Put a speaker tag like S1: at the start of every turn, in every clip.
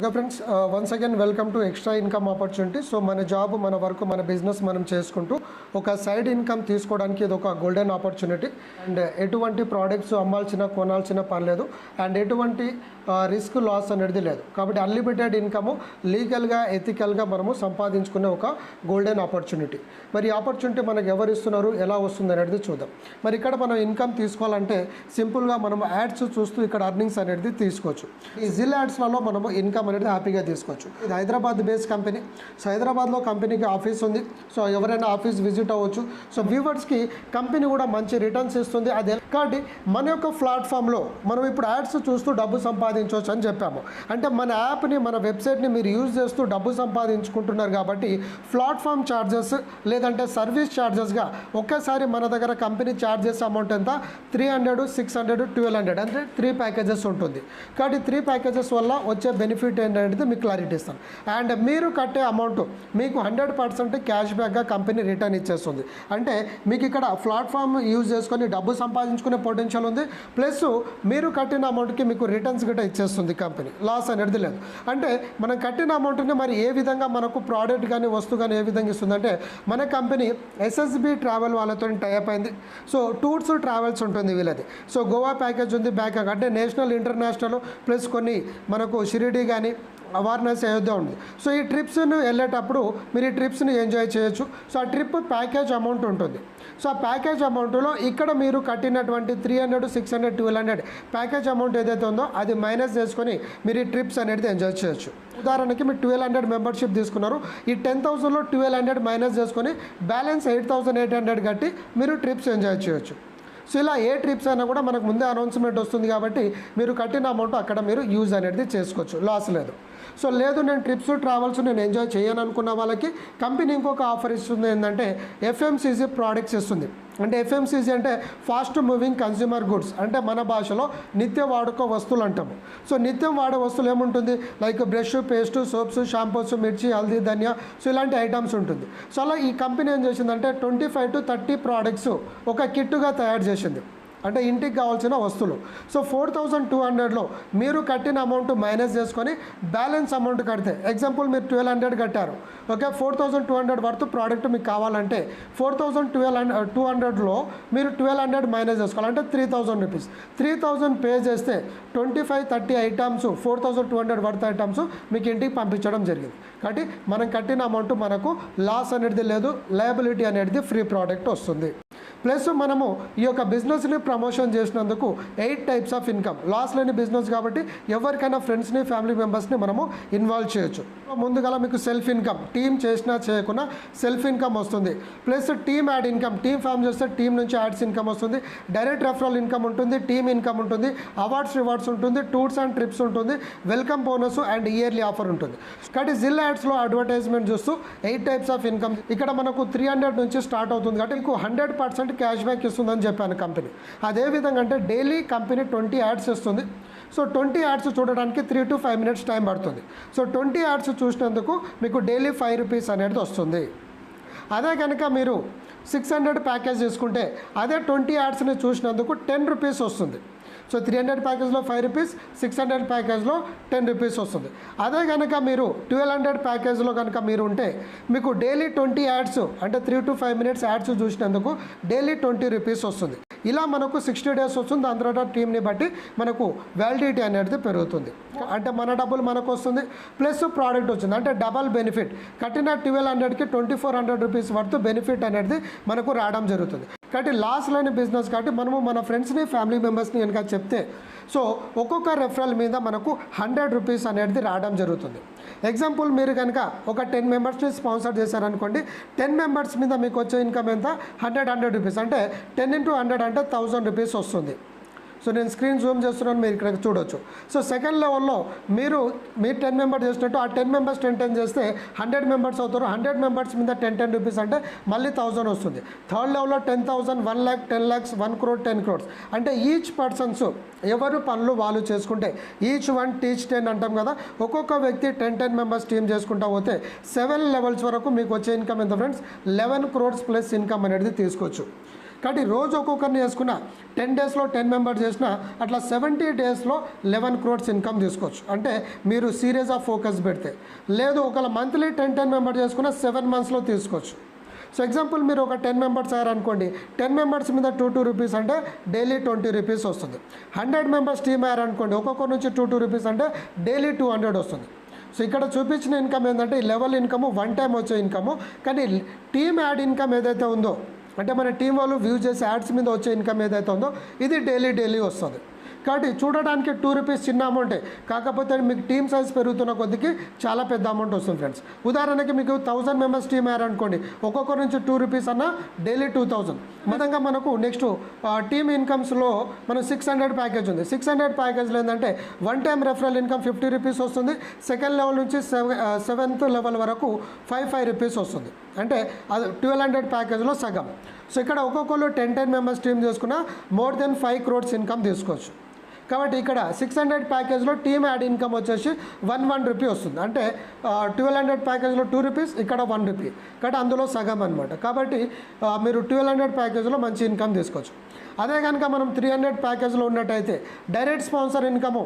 S1: Okay friends once again welcome to extra income opportunity so మన job మన work మన business మనం చేసుకుంటూ ఒక సైడ్ ఇన్కమ్ తీసుకోవడానికి ఇది ఒక గోల్డెన్ ఆపర్చునిటీ అండ్ ఎటువంటి ప్రోడక్ట్స్ అమ్మాల్సిన కొనాల్సిన పని లేదు అండ్ ఎటువంటి uh, రిస్క్ లాస్ అనేది లేదు. కాబట్టి అన్లిమిటెడ్ ఇన్కమ్ లీగల్గా ఎథికల్గా మనము సంపాదించుకునే ఒక గోల్డెన్ ఆపర్చునిటీ మరి ఈ ఆపర్చునిటీ మనకు ఎవరు ఇస్తున్నారు ఎలా వస్తుంది అనేది చూద్దాం. మరి ఇక్కడ మనం ఇన్కమ్ తీసుకోవాలంటే సింపుల్గా మనం యాడ్స్ చూస్తూ ఇక్కడ అర్నింగ్స్ అనేది తీసుకోవచ్చు. ఈ జిల్ యాడ్స్లలో మనము ఇన్కమ్ అనేది హ్యాపీగా తీసుకోవచ్చు. ఇది హైదరాబాద్ బేస్ కంపెనీ సో హైదరాబాద్లో కంపెనీకి ఆఫీస్ ఉంది. సో ఎవరైనా ఆఫీస్ విజిట్ అవ్వచ్చు. సో వ్యూవర్స్కి కంపెనీ కూడా మంచి రిటర్న్స్ ఇస్తుంది. అది కాబట్టి మన యొక్క ప్లాట్ఫామ్లో మనం ఇప్పుడు యాడ్స్ చూస్తూ డబ్బు సంపాదించవచ్చు అని చెప్పాము. అంటే మన యాప్ని మన వెబ్సైట్ని మీరు యూజ్ చేస్తూ డబ్బు సంపాదించుకుంటున్నారు కాబట్టి ప్లాట్ఫామ్ ఛార్జెస్ లేదంటే సర్వీస్ ఛార్జెస్గా ఒకేసారి మన దగ్గర కంపెనీ ఛార్జ్ చేసే అమౌంట్ ఎంత? Three hundred six hundred twelve hundred అంటే త్రీ ప్యాకేజెస్ ఉంటుంది. కాబట్టి త్రీ ప్యాకేజెస్ వల్ల వచ్చే బెనిఫిట్ ఏంటంటే మీకు క్లారిటీ ఇస్తాను. అండ్ మీరు కట్టే అమౌంట్ మీకు హండ్రెడ్ పర్సెంట్ క్యాష్ బ్యాక్గా కంపెనీ రిటర్న్ ఇచ్చేస్తుంది. అంటే మీకు ఇక్కడ ప్లాట్ఫామ్ యూజ్ చేసుకొని డబ్బు సంపాదించుకునే పొటెన్షియల్ ఉంది. ప్లస్ మీరు కట్టిన అమౌంట్కి మీకు రిటర్న్స్ గట్రా ఇచ్చేస్తుంది కంపెనీ లాస్ అనేది లేదు. అంటే మనం కట్టిన అమౌంట్ని మరి ఏ విధంగా మనకు ప్రోడక్ట్ కానీ వస్తువు కానీ ఏ విధంగా ఇస్తుందంటే మన కంపెనీ ఎస్ఎస్బి ట్రావెల్ వాళ్ళతో టైప్ అయింది. సో టూర్స్ ట్రావెల్స్ ఉంటుంది వీళ్ళది. సో గోవా ప్యాకేజ్ ఉంది బ్యాక్ అంటే నేషనల్ ఇంటర్నేషనల్ ప్లస్ కొన్ని మనకు షిరిడి కానీ అవార్నెస్ అయోధ్య ఉంది. సో ఈ ట్రిప్స్ను వెళ్ళేటప్పుడు మీరు ఈ ట్రిప్స్ని ఎంజాయ్ చేయొచ్చు. సో ఆ ట్రిప్ ప్యాకేజ్ అమౌంట్ ఉంటుంది. సో ఆ ప్యాకేజ్ అమౌంట్లో ఇక్కడ మీరు కట్టినటువంటి three hundred six hundred twelve hundred package amount ఏదైతే ఉందో అది మైనస్ చేసుకొని మీరు ఈ ట్రిప్స్ అనేది ఎంజాయ్ చేయొచ్చు. ఉదాహరణకి మీరు ట్వెల్వ్ హండ్రెడ్ మెంబర్షిప్ తీసుకున్నారు. ఈ టెన్ థౌసండ్లో ట్వెల్వ్ హండ్రెడ్ మైనస్ చేసుకొని balance eight thousand eight hundred కట్టి మీరు ట్రిప్స్ ఎంజాయ్ చేయొచ్చు. సో ఇలా ఏ ట్రిప్స్ అయినా కూడా మనకు ముందే అనౌన్స్మెంట్ వస్తుంది కాబట్టి మీరు కట్టిన అమౌంట్ అక్కడ మీరు యూజ్ అనేది చేసుకోవచ్చు. లాస్ లేదు. సో లేదు నేను ట్రిప్స్ ట్రావెల్స్ నేను ఎంజాయ్ చేయను అనుకున్న వాళ్ళకి కంపెనీ ఇంకొక ఆఫర్ ఇస్తుంది ఏంటంటే ఎఫ్ఎంసీజీ ప్రోడక్ట్స్ ఇస్తుంది. అంటే ఎఫ్ఎంసీజీ అంటే ఫాస్ట్ మూవింగ్ కన్స్యూమర్ గుడ్స్ అంటే మన భాషలో నిత్య వాడుకో వస్తువులు అంటాము సో నిత్యం వాడే వస్తువులు ఏముంటుంది? Like brush paste soaps shampoos మిర్చి హల్దీ ధనియా సో ఇలాంటి ఐటమ్స్ ఉంటుంది. సో అలా ఈ కంపెనీ ఏం చేసిందంటే twenty five to thirty products ఒక కిట్టుగా తయారు చేసింది. అంటే ఇంటికి కావాల్సిన వస్తువులు. సో ఫోర్ థౌజండ్ టూ హండ్రెడ్లో మీరు కట్టిన అమౌంట్ మైనస్ చేసుకొని బ్యాలెన్స్ అమౌంట్ కడితే ఎగ్జాంపుల్ మీరు ట్వెల్వ్ హండ్రెడ్ కట్టారు. Okay four thousand two hundred worth product మీకు కావాలంటే four thousand twelve hundred two హండ్రెడ్లో మీరు ట్వెల్వ్ హండ్రెడ్ మైనస్ చేసుకోవాలంటే three thousand rupees. Three thousand pay చేస్తే twenty five thirty items four thousand two hundred worth items మీకు ఇంటికి పంపించడం జరిగింది. కాబట్టి మనం కట్టిన అమౌంట్ మనకు లాస్ అనేది లేదు లయబిలిటీ అనేది ఫ్రీ ప్రోడక్ట్ వస్తుంది. ప్లస్ మనము ఈ యొక్క బిజినెస్ని ప్రమోషన్ చేసినందుకు eight types of income. Loss లేని బిజినెస్ కాబట్టి ఎవరికైనా ఫ్రెండ్స్ని ఫ్యామిలీ మెంబర్స్ని మనము ఇన్వాల్వ్ చేయొచ్చు. ముందుగా మీకు సెల్ఫ్ ఇన్కమ్ టీమ్ చేసినా చేయకుండా సెల్ఫ్ ఇన్కమ్ వస్తుంది. Plus team add income team form చేస్తే టీం నుంచి యాడ్స్ ఇన్కమ్ వస్తుంది. డైరెక్ట్ రెఫరల్ ఇన్కమ్ ఉంటుంది టీమ్ ఇన్కమ్ ఉంటుంది అవార్డ్స్ రివార్డ్స్ ఉంటుంది టూర్స్ అండ్ ట్రిప్స్ ఉంటుంది welcome bonus and yearly offer ఉంటుంది. కాబట్టి జిల్ యాడ్స్లో అడ్వర్టైజ్మెంట్ చూస్తూ ఎయిట్ టైప్స్ ఆఫ్ ఇన్కమ్. ఇక్కడ మనకు త్రీ హండ్రెడ్ నుంచి స్టార్ట్ అవుతుంది కాబట్టి మీకు హండ్రెడ్ పర్సెంట్ క్యాష్ బ్యాక్ ఇస్తుందని చెప్పాను కంపెనీ. అదేవిధంగా అంటే డైలీ కంపెనీ ట్వంటీ యాడ్స్ ఇస్తుంది. సో ట్వంటీ యాడ్స్ చూడడానికి three to five minutes time పడుతుంది. సో ట్వంటీ యాడ్స్ చూసినందుకు మీకు డైలీ ఫైవ్ రూపీస్ అనేది వస్తుంది. అదే కనుక మీరు సిక్స్ హండ్రెడ్ ప్యాకేజ్ తీసుకుంటే అదే ట్వంటీ యాడ్స్ని చూసినందుకు టెన్ రూపీస్ వస్తుంది. సో త్రీ హండ్రెడ్ ప్యాకేజ్లో ఫైవ్ రూపీస్ సిక్స్ హండ్రెడ్ ప్యాకేజ్లో టెన్ రూపీస్ వస్తుంది. అదే కనుక మీరు ట్వెల్వ్ హండ్రెడ్ ప్యాకేజ్లో కనుక మీరు ఉంటే మీకు డైలీ ట్వంటీ యాడ్స్ అంటే three to five minutes ads చూసినందుకు డైలీ ట్వంటీ రూపీస్ వస్తుంది. ఇలా మనకు సిక్స్టీ డేస్ వస్తుంది. దాని తర్వాత టీంని బట్టి మనకు వ్యాలిడిటీ అనేది పెరుగుతుంది. అంటే మన డబ్బులు మనకు వస్తుంది ప్లస్ ప్రోడక్ట్ వచ్చింది. అంటే డబల్ బెనిఫిట్. కట్టిన ట్వెల్వ్ హండ్రెడ్కి twenty four hundred rupees worth benefit అనేది మనకు రావడం జరుగుతుంది. కాబట్టి లాస్ లేని బిజినెస్ కాబట్టి మనము మన ఫ్రెండ్స్ని ఫ్యామిలీ మెంబర్స్ని కనుక చెప్తే సో ఒక్కొక్క రెఫరల్ మీద మనకు హండ్రెడ్ రూపీస్ అనేది రావడం జరుగుతుంది. ఎగ్జాంపుల్ మీరు కనుక ఒక టెన్ మెంబర్స్ని స్పాన్సర్ చేశారనుకోండి టెన్ మెంబర్స్ మీద మీకు వచ్చే ఇన్కమ్ ఎంత? హండ్రెడ్ హండ్రెడ్ రూపీస్ అంటే టెన్ ఇంటూ హండ్రెడ్ అంటే థౌజండ్ రూపీస్ వస్తుంది. సో నేను స్క్రీన్ జూమ్ చేస్తున్నాను మీరు ఇక్కడ చూడొచ్చు. సో సెకండ్ లెవెల్లో మీరు మీరు టెన్ మెంబర్స్ చేసినట్టు ఆ టెన్ మెంబర్స్ టెన్ టెన్ చేస్తే హండ్రెడ్ మెంబర్స్ అవుతారు. హండ్రెడ్ మెంబర్స్ మీద టెన్ టెన్ రూపీస్ అంటే మళ్ళీ థౌసండ్ వస్తుంది. థర్డ్ లెవెల్లో ten thousand one lakh ten lakhs one crore ten crores అంటే ఈచ్ పర్సన్స్ ఎవరు పనులు వాళ్ళు చేసుకుంటే ఈచ్ వన్ టీచ్ టెన్ అంటాం కదా. ఒక్కొక్క వ్యక్తి టెన్ టెన్ మెంబర్స్ టీమ్ చేసుకుంటా పోతే సెవెన్ లెవెల్స్ వరకు మీకు వచ్చే ఇన్కమ్ ఎంత friends eleven crores plus income అనేది తీసుకోవచ్చు. కాబట్టి రోజు ఒక్కొక్కరిని చేసుకున్న టెన్ డేస్లో టెన్ మెంబర్స్ చేసిన అట్లా సెవెంటీ డేస్లో లెవెన్ క్రోడ్స్ ఇన్కమ్ తీసుకోవచ్చు. అంటే మీరు సీరియస్ ఆఫ్ ఫోకస్ పెడితే. లేదు ఒకవేళ మంత్లీ టెన్ టెన్ మెంబర్ చేసుకున్న సెవెన్ మంత్స్లో తీసుకోవచ్చు. సో ఎగ్జాంపుల్ మీరు ఒక టెన్ మెంబర్స్ అయ్యారనుకోండి. టెన్ మెంబర్స్ మీద టూ టూ రూపీస్ అంటే డైలీ ట్వంటీ రూపీస్ వస్తుంది. హండ్రెడ్ మెంబర్స్ టీమ్ అయ్యారనుకోండి ఒక్కొక్కరి నుంచి టూ టూ రూపీస్ అంటే డైలీ టూ హండ్రెడ్ వస్తుంది. సో ఇక్కడ చూపించిన ఇన్కమ్ ఏంటంటే ఈ లెవెల్ ఇన్కమ్ వన్ టైం వచ్చే ఇన్కమ్. కానీ టీమ్ యాడ్ ఇన్కమ్ ఏదైతే ఉందో అంటే మన టీం వాళ్ళు వ్యూ చేసే యాడ్స్ మీద వచ్చే ఇన్కమ్ ఏదైతే ఉందో ఇది డైలీ డైలీ వస్తుంది. కాబట్టి చూడడానికి టూ రూపీస్ చిన్న అమౌంటే కాకపోతే మీకు టీమ్ సైజ్ పెరుగుతున్న కొద్దికి చాలా పెద్ద అమౌంట్ వస్తుంది ఫ్రెండ్స్ ఉదాహరణకి మీకు థౌసండ్ మెంబర్స్ టీమ్ అయ్యారనుకోండి ఒక్కొక్కరి నుంచి టూ రూపీస్ అన్న డైలీ టూ థౌసండ్ విధంగా మనకు నెక్స్ట్ టీమ్ ఇన్కమ్స్లో మన సిక్స్ హండ్రెడ్ ప్యాకేజ్ ఉంది. సిక్స్ హండ్రెడ్ ప్యాకేజ్లో ఏంటంటే one time referral income fifty rupees వస్తుంది. సెకండ్ లెవెల్ నుంచి సెవెన్ సెవెంత్ లెవెల్ వరకు ఫైవ్ ఫైవ్ రూపీస్ వస్తుంది. అంటే అది ట్వెల్వ్ హండ్రెడ్ ప్యాకేజ్లో సగం. సో ఇక్కడ ఒక్కొక్కరు టెన్ టెన్ మెంబర్స్ టీమ్ చేసుకున్న more than five crores income తీసుకోవచ్చు. కాబట్టి ఇక్కడ సిక్స్ హండ్రెడ్ ప్యాకేజ్లో టీమ్ యాడ్ ఇన్కమ్ వచ్చేసి వన్ వన్ రూపీ వస్తుంది. అంటే ట్వెల్వ్ హండ్రెడ్ ప్యాకేజ్లో టూ రూపీస్ ఇక్కడ వన్ రూపీ. కాబట్టి అందులో సగం అనమాట కాబట్టి మీరు ట్వెల్వ్ హండ్రెడ్ ప్యాకేజ్లో మంచి ఇన్కమ్ తీసుకోవచ్చు. అదే కనుక మనం త్రీ హండ్రెడ్ ప్యాకేజ్లో ఉన్నట్టయితే direct sponsor income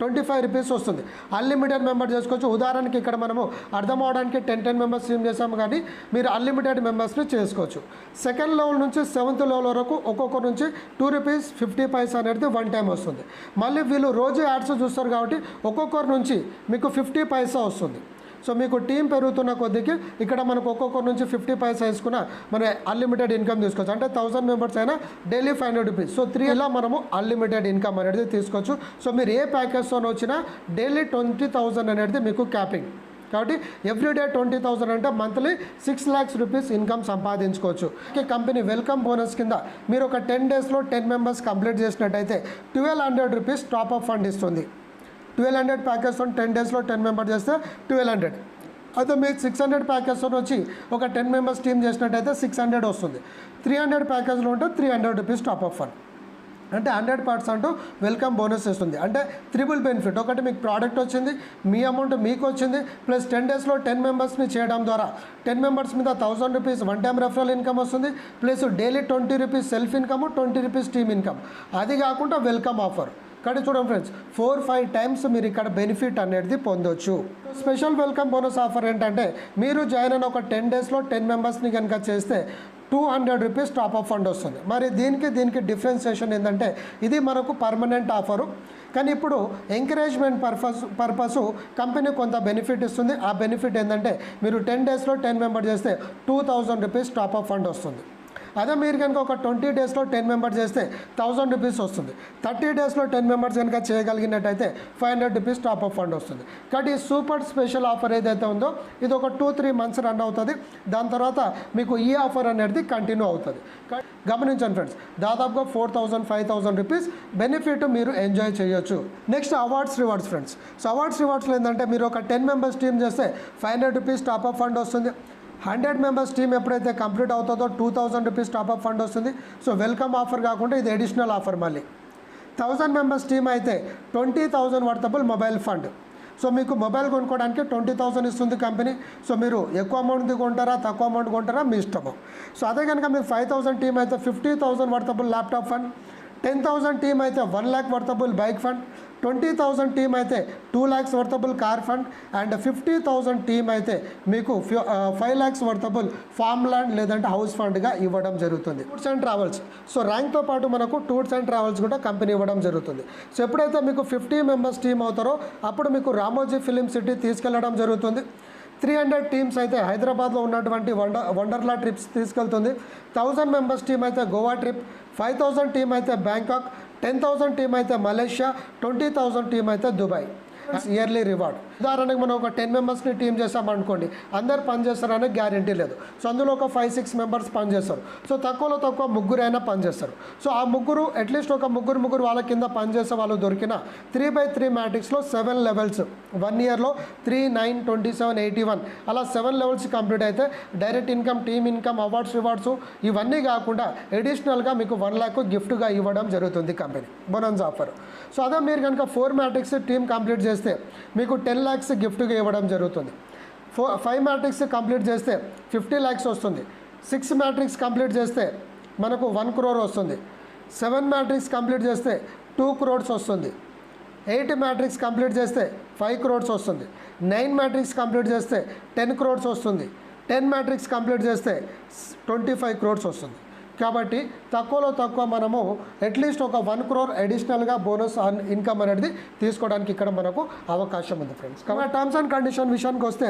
S1: twenty five rupees వస్తుంది. అన్లిమిటెడ్ మెంబర్ చేసుకోవచ్చు. ఉదాహరణకి ఇక్కడ మనము అర్థం అవడానికి టెన్ టెన్ మెంబర్స్ స్ట్రీమ్ చేసాము కానీ మీరు అన్లిమిటెడ్ మెంబర్స్ని చేసుకోవచ్చు. సెకండ్ లెవెల్ నుంచి సెవెంత్ లెవెల్ వరకు ఒక్కొక్కరి నుంచి టూ రూపీస్ ఫిఫ్టీ పైసా అనేది వన్ టైం వస్తుంది. మళ్ళీ వీళ్ళు రోజు యాడ్స్ చూస్తారు కాబట్టి ఒక్కొక్కరి నుంచి మీకు ఫిఫ్టీ పైసా వస్తుంది. సో మీకు టీం పెరుగుతున్న కొద్దికి ఇక్కడ మనకు ఒక్కొక్కరి నుంచి ఫిఫ్టీ పైస్ వేసుకున్న మన అన్లిమిటెడ్ ఇన్కమ్ తీసుకోవచ్చు. అంటే థౌసండ్ మెంబర్స్ అయినా daily five hundred rupees so three ఇలా మనము అన్లిమిటెడ్ ఇన్కమ్ అనేది తీసుకోవచ్చు. సో మీరు ఏ ప్యాకేజ్తో వచ్చినా డైలీ ట్వంటీ థౌసండ్ అనేది మీకు క్యాపింగ్ కాబట్టి ఎవ్రీడే ట్వంటీ థౌసండ్ అంటే monthly six lakhs rupees income సంపాదించుకోవచ్చు. ఈ కంపెనీ వెల్కమ్ బోనస్ కింద మీరు ఒక టెన్ డేస్లో టెన్ మెంబర్స్ కంప్లీట్ చేసినట్టయితే twelve hundred rupees top up fund ఇస్తుంది. ట్వెల్వ్ హండ్రెడ్ ప్యాకేజ్తో టెన్ డేస్లో టెన్ మెంబర్ చేస్తే ట్వెల్వ్ హండ్రెడ్. అయితే మీకు సిక్స్ హండ్రెడ్ ప్యాకేజ్తో వచ్చి ఒక టెన్ మెంబర్స్ టీమ్ చేసినట్టయితే సిక్స్ హండ్రెడ్ వస్తుంది. త్రీ హండ్రెడ్ ప్యాకేజ్లో ఉంటే three hundred rupees top up fund అంటే హండ్రెడ్ పర్సెంట్ వెల్కమ్ బోనస్ ఇస్తుంది. అంటే త్రిబుల్ బెనిఫిట్ ఒకటి మీకు ప్రోడక్ట్ వచ్చింది మీ అమౌంట్ మీకు వచ్చింది ప్లస్ టెన్ డేస్లో టెన్ మెంబర్స్ని చేయడం ద్వారా టెన్ మెంబర్స్ మీద thousand rupees one time referral income వస్తుంది plus daily twenty rupees self income twenty rupees team income అది కాకుండా వెల్కమ్ ఆఫర్ ఇక్కడ చూడండి ఫ్రెండ్స్ ఫోర్ ఫైవ్ టైమ్స్ మీరు ఇక్కడ బెనిఫిట్ అనేది పొందొచ్చు. స్పెషల్ వెల్కమ్ బోనస్ ఆఫర్ ఏంటంటే మీరు జాయిన్ అయిన ఒక టెన్ డేస్లో టెన్ మెంబర్స్ని కనుక చేస్తే two hundred rupees top up fund వస్తుంది. మరి దీనికి దీనికి డిఫరెన్సియేషన్ ఏంటంటే ఇది మనకు పర్మనెంట్ ఆఫరు కానీ ఇప్పుడు ఎంకరేజ్మెంట్ పర్పస్ పర్పస్ కంపెనీ కొంత బెనిఫిట్ ఇస్తుంది. ఆ బెనిఫిట్ ఏంటంటే మీరు టెన్ డేస్లో టెన్ మెంబర్ చేస్తే two thousand rupees top up fund వస్తుంది. అదే మీరు కనుక ఒక ట్వంటీ డేస్లో టెన్ మెంబర్స్ చేస్తే థౌసండ్ రూపీస్ వస్తుంది. థర్టీ డేస్లో టెన్ మెంబర్స్ కనుక చేయగలిగినట్టయితే five hundred rupees top up fund వస్తుంది. కాబట్టి ఈ సూపర్ స్పెషల్ ఆఫర్ ఏదైతే ఉందో ఇది ఒక టూ త్రీ మంత్స్ రన్ అవుతుంది. దాని తర్వాత మీకు ఈ ఆఫర్ అనేది కంటిన్యూ అవుతుంది. గమనించండి ఫ్రెండ్స్ దాదాపుగా four thousand five thousand rupees benefit మీరు ఎంజాయ్ చేయొచ్చు. Next awards rewards friends. So awards రివార్డ్స్లో ఏంటంటే మీరు ఒక టెన్ మెంబర్స్ టీమ్ చేస్తే five hundred rupees top up fund వస్తుంది. హండ్రెడ్ మెంబర్స్ టీమ్ ఎప్పుడైతే కంప్లీట్ అవుతుందో two thousand rupees top up fund వస్తుంది. సో వెల్కమ్ ఆఫర్ కాకుండా ఇది అడిషనల్ ఆఫర్ మళ్ళీ. థౌసండ్ మెంబర్స్ టీమ్ అయితే twenty thousand worthable mobile fund so మీకు మొబైల్ కొనుక్కోవడానికి ట్వంటీ థౌసండ్ ఇస్తుంది కంపెనీ సో మీరు ఎక్కువ అమౌంట్ కొంటారా తక్కువ అమౌంట్ కొంటారా మీ ఇష్టము. సో అదే కనుక మీరు ఫైవ్ థౌసండ్ టీమ్ అయితే fifty thousand worthable laptop fund ten thousand team అయితే one lakh worthable bike fund twenty thousand team అయితే two lakhs worthable car fund and fifty thousand team అయితే మీకు five lakhs worthable farm land లేదంటే house ఫండ్గా ఇవ్వడం జరుగుతుంది. Tours and travels so ర్యాంక్తో పాటు మనకు టూర్స్ అండ్ ట్రావెల్స్ కూడా కంపెనీ ఇవ్వడం జరుగుతుంది. సో ఎప్పుడైతే మీకు ఫిఫ్టీ మెంబర్స్ టీమ్ అవుతారో అప్పుడు మీకు రామోజీ ఫిలిం సిటీ తీసుకెళ్ళడం జరుగుతుంది. త్రీ హండ్రెడ్ టీమ్స్ అయితే హైదరాబాద్లో ఉన్నటువంటి వండర్ వండర్లా ట్రిప్స్ తీసుకెళ్తుంది. థౌజండ్ మెంబర్స్ టీమ్ అయితే Goa trip five thousand team అయితే బ్యాంకాక్. టెన్ థౌసండ్ టీమ్ అయితే మలేషియా ట్వంటీ థౌసండ్ టీమ్ అయితే దుబాయ్ ఇయర్లీ రివార్డ్ ఉదాహరణకు మనం ఒక టెన్ మెంబర్స్ని టీం చేసామనుకోండి అందరు పనిచేస్తారనే గ్యారంటీ లేదు. సో అందులో ఒక ఫైవ్ సిక్స్ మెంబర్స్ పనిచేస్తారు సో తక్కువలో తక్కువ ముగ్గురైనా పనిచేస్తారు సో ఆ ముగ్గురు అట్లీస్ట్ ఒక ముగ్గురు ముగ్గురు వాళ్ళ కింద పనిచేసే వాళ్ళు దొరికిన త్రీ బై త్రీ మ్యాట్రిక్స్లో సెవెన్ లెవెల్స్ వన్ ఇయర్లో three nine twenty seven eighty one అలా సెవెన్ లెవెల్స్ కంప్లీట్ అయితే direct income team income awards rewards ఇవన్నీ కాకుండా అడిషనల్గా మీకు వన్ ల్యాక్ గిఫ్ట్గా ఇవ్వడం జరుగుతుంది కంపెనీ బొనన్స్ ఆఫర్. సో అదే మీరు కనుక ఫోర్ మ్యాట్రిక్స్ టీమ్ కంప్లీట్ చేస్తే మీకు టెన్ ల్యాక్స్ గిఫ్ట్గా ఇవ్వడం జరుగుతుంది. ఫో ఫైవ్ మ్యాట్రిక్స్ కంప్లీట్ చేస్తే ఫిఫ్టీ ల్యాక్స్ వస్తుంది. సిక్స్ మ్యాట్రిక్స్ కంప్లీట్ చేస్తే మనకు వన్ క్రోర్ వస్తుంది. సెవెన్ మ్యాట్రిక్స్ కంప్లీట్ చేస్తే టూ క్రోడ్స్ వస్తుంది. ఎయిట్ మ్యాట్రిక్స్ కంప్లీట్ చేస్తే ఫైవ్ క్రోడ్స్ వస్తుంది. నైన్ మ్యాట్రిక్స్ కంప్లీట్ చేస్తే టెన్ క్రోడ్స్ వస్తుంది. టెన్ మ్యాట్రిక్స్ కంప్లీట్ చేస్తే ట్వంటీ ఫైవ్ క్రోడ్స్ వస్తుంది. కాబట్టి తక్కువలో తక్కువ మనము అట్లీస్ట్ ఒక వన్ క్రోర్ అడిషనల్గా బోనస్ ఇన్కమ్ అనేది తీసుకోవడానికి ఇక్కడ మనకు అవకాశం ఉంది ఫ్రెండ్స్ కాబట్టి టర్మ్స్ అండ్ కండిషన్ విషయానికి వస్తే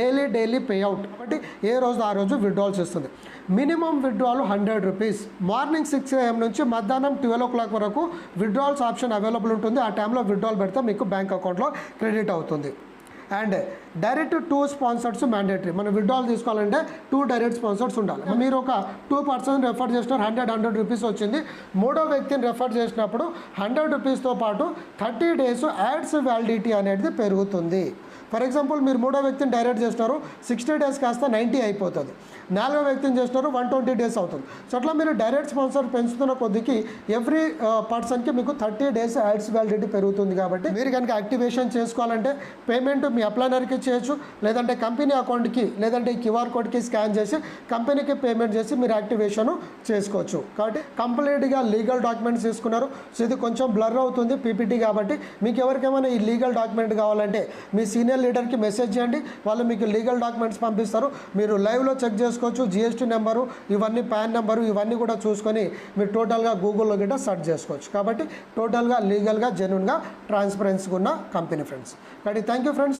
S1: డైలీ డైలీ పే అవుట్ కాబట్టి ఏ రోజు ఆ రోజు విడ్రాల్స్ ఇస్తుంది. Minimum withdrawal hundred rupees morning six AM నుంచి మధ్యాహ్నం ట్వెల్వ్ ఓ క్లాక్ వరకు విడ్రాల్స్ ఆప్షన్ అవైలబుల్ ఉంటుంది. ఆ టైంలో విడ్రాల్ పెడితే మీకు బ్యాంక్ అకౌంట్లో క్రెడిట్ అవుతుంది. And direct two sponsors mandatory మనం విడ్రాల్ తీసుకోవాలంటే టూ డైరెక్ట్ స్పాన్సర్స్ ఉండాలి. మీరు ఒక టూ పర్సన్ రెఫర్ చేసినారు హండ్రెడ్ హండ్రెడ్ రూపీస్ వచ్చింది. మూడో వ్యక్తిని రెఫర్ చేసినప్పుడు హండ్రెడ్ రూపీస్తో పాటు థర్టీ డేస్ యాడ్స్ వ్యాలిడిటీ అనేది పెరుగుతుంది. ఫర్ ఎగ్జాంపుల్ మీరు మూడో వ్యక్తిని డైరెక్ట్ చేసినారు సిక్స్టీ డేస్ కాస్త నైంటీ అయిపోతుంది. నాలుగో వ్యక్తిని చేసినారు వన్ ట్వంటీ డేస్ అవుతుంది. సో అట్లా మీరు డైరెక్ట్ స్పాన్సర్ పెంచుతున్న కొద్దికి ఎవ్రీ పర్సన్కి మీకు థర్టీ డేస్ యాడ్స్ వ్యాలిడిటీ పెరుగుతుంది కాబట్టి మీరు కనుక యాక్టివేషన్ చేసుకోవాలంటే పేమెంట్ మీ అప్లైనర్కి చేయొచ్చు లేదంటే కంపెనీ అకౌంట్కి లేదంటే ఈ క్యూఆర్ కోడ్కి స్కాన్ చేసి కంపెనీకి పేమెంట్ చేసి మీరు యాక్టివేషన్ చేసుకోవచ్చు. కాబట్టి కంప్లీట్గా లీగల్ డాక్యుమెంట్స్ తీసుకున్నారు. సో ఇది కొంచెం బ్లర్ అవుతుంది పీపీటీ కాబట్టి మీకు ఎవరికైనా ఈ లీగల్ డాక్యుమెంట్ కావాలంటే మీ సీనియర్ లీడర్కి మెసేజ్ చేయండి. వాళ్ళు మీకు లీగల్ డాక్యుమెంట్స్ పంపిస్తారు. మీరు లైవ్లో చెక్ చేసుకోవచ్చు. జిఎస్టీ నెంబరు ఇవన్నీ పాన్ నెంబరు ఇవన్నీ కూడా చూసుకొని మీరు టోటల్గా గూగుల్లో గిట్ట సెర్చ్ చేసుకోవచ్చు. కాబట్టి టోటల్గా లీగల్గా జెన్యున్గా ట్రాన్స్పరెన్సీగా ఉన్న కంపెనీ ఫ్రెండ్స్ కాబట్టి థ్యాంక్ యూ ఫ్రెండ్స్